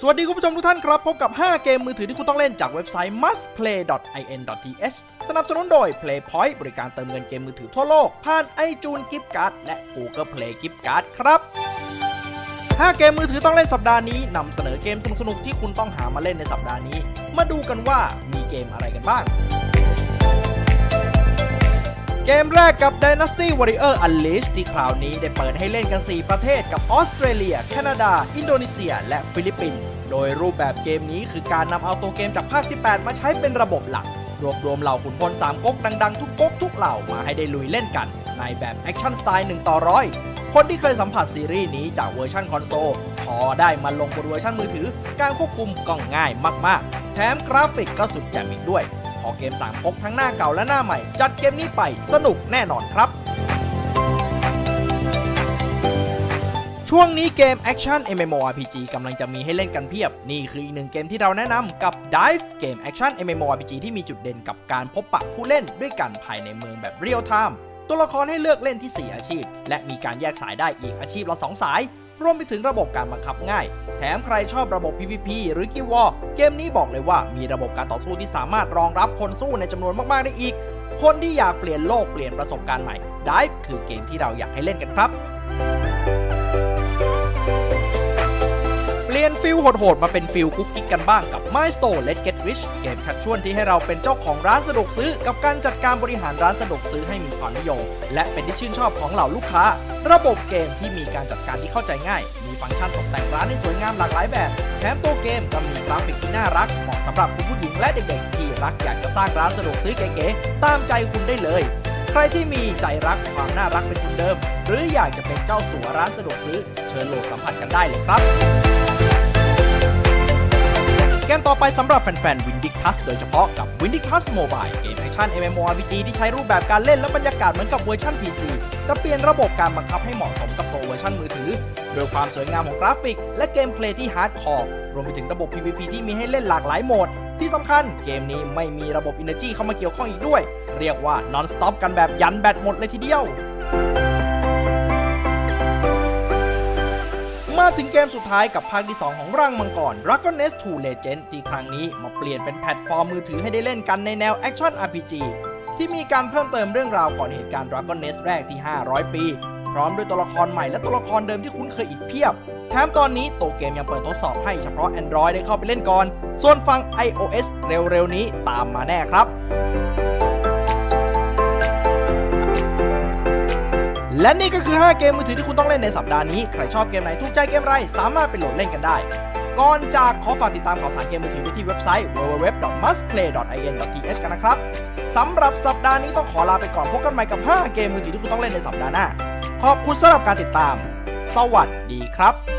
สวัสดีคุณผู้ชมทุกท่านครับ พบกับ 5 เกมมือถือที่คุณต้องเล่นจากเว็บไซต์ mustplay.in.th สนับสนุนโดย Playpoint บริการเติมเงินเกมมือถือทั่วโลก ผ่าน iTunes Gift Card และ Google Play Gift Card ครับ 5 เกมมือถือต้องเล่นสัปดาห์นี้นำเสนอเกมสนุกๆที่คุณต้องหามาเล่นในสัปดาห์นี้ มาดูกันว่ามีเกมอะไรกันบ้าง เกมแรกกับ Dynasty Warrior Unleashed ที่คราวนี้ได้เปิดให้เล่นกัน 4 ประเทศกับออสเตรเลีย แคนาดา อินโดนีเซีย และฟิลิปปินส์ โดยรูปแบบเกมนี้คือการนำเอาตัวเกมจากภาคที่ 8 มาใช้เป็นระบบหลัก รวบรวมเหล่าขุนพล 3ก๊กดังๆ ทุกก๊กทุกเหล่ามาให้ได้ลุยเล่นกัน ในแบบแอคชั่นสไตล์1ต่อร้อยคนที่เคยสัมผัสซีรีส์นี้จากเวอร์ชันคอนโซลพอได้มาลงบนเวอร์ชันมือถือ การควบคุมก็ง่ายมากๆ แถมกราฟิกก็สุดแจ่มอีกด้วย อเกมสามก๊กทั้งหน้าเก่าและหน้าใหม่ จัดเกมนี้ไปสนุกแน่นอนครับ ช่วงนี้เกม Action MMORPG กำลังจะมีให้เล่นกันเพียบ นี่คืออีกหนึ่งเกมที่เราแนะนำกับ Dive เกม Action MMORPG ที่มีจุดเด่นกับการพบปะผู้เล่นด้วยกันภายในเมืองแบบเรียลไทม์ตัวละครให้เลือกเล่นที่ 4 อาชีพ และมีการแยกสายได้อีกอาชีพละ 2 สาย รวมไปถึงระบบการบังคับง่าย แถมใครชอบระบบ PVP หรือ Guild War เกมนี้บอกเลยว่ามีระบบการต่อสู้ที่สามารถรองรับคนสู้ในจำนวนมาก ๆ ได้อีก คนที่อยากเปลี่ยนโลกเปลี่ยนประสบการณ์ใหม่ Dive คือเกมที่เราอยากให้เล่นกันครับเปลี่ยนฟิลโหดๆ มาเป็นฟิลกุ๊กกิ๊กกันบ้างกับ My Store Let's Get Rich เกมชักชวนที่ให้เราเป็นเจ้าของร้านสะดวกซื้อ กับการจัดการบริหารร้านสะดวกซื้อให้มีความนิยม และเป็นที่ชื่นชอบของเหล่าลูกค้า ระบบเกมที่มีการจัดการที่เข้าใจง่าย มีฟังก์ชันตกแต่งร้านให้สวยงามหลากหลายแบบ แถมตัวเกมก็มีกราฟิกที่น่ารัก เหมาะสำหรับคุณผู้หญิงและเด็กๆ ที่รักอยากจะสร้างร้านสะดวกซื้อเก๋ๆ ตามใจคุณได้เลย ใครที่มีใจรักความน่ารักเป็นทุนเดิม หรืออยากจะเป็นเจ้าสัวร้านสะดวกซื้อ เชิญโหลดสัมผัสกันได้เลยครับ มต่อไปสำหรับแฟนๆ Vindictus โดยเฉพาะกับ Vindictus Mobile เกมแอคชั่น MMORPG ที่ใช้รูปแบบการเล่นและบรรยากาศเหมือนกับเวอร์ชัน PC แต่เปลี่ยนระบบการบังคับให้เหมาะสมกับตัวเวอร์ชันมือถือ โดยความสวยงามของกราฟิก และเกมเพลย์ที่ฮาร์ดคอร์รวมไปถึงระบบ PVP ที่มีให้เล่นหลากหลายโหมด ที่สำคัญเกมนี้ไม่มีระบบ Energy เข้ามาเกี่ยวข้องอีกด้วย เรียกว่า non-stop กันแบบยันแบตหมดเลยทีเดียว มาถึงเกมสุดท้ายกับภาคที่ 2 ของร่างมังกร Dragon Nest 2 Legend ที่ครั้งนี้มาเปลี่ยนเป็นแพลตฟอร์มมือถือให้ได้เล่นกันในแนว Action RPG ที่มีการเพิ่มเติมเรื่องราวก่อนเหตุการณ์ Dragon Nest แรกที่ 500 ปี พร้อมด้วยตัวละครใหม่และตัวละครเดิมที่คุ้นเคยอีกเพียบ แถมตอนนี้โตเกมยังเปิดทดสอบให้เฉพาะ Android ได้เข้าไปเล่นก่อน ส่วนฝั่ง iOS เร็วๆนี้ตามมาแน่ครับ และนี่ก็คือ 5 เกมมือถือที่คุณต้องเล่นในสัปดาห์นี้ ใครชอบเกมไหนถูกใจเกมไร สามารถไปโหลดเล่นกันได้ ก่อนจากขอฝากติดตามข่าวสารเกมมือถือไปที่เว็บไซต์ www.mustplay.in.th กันนะครับสำหรับสัปดาห์นี้ต้องขอลาไปก่อนพบกันใหม่กับ 5 เกมมือถือที่คุณต้องเล่นในสัปดาห์หน้า ขอบคุณสำหรับการติดตาม สวัสดีครับ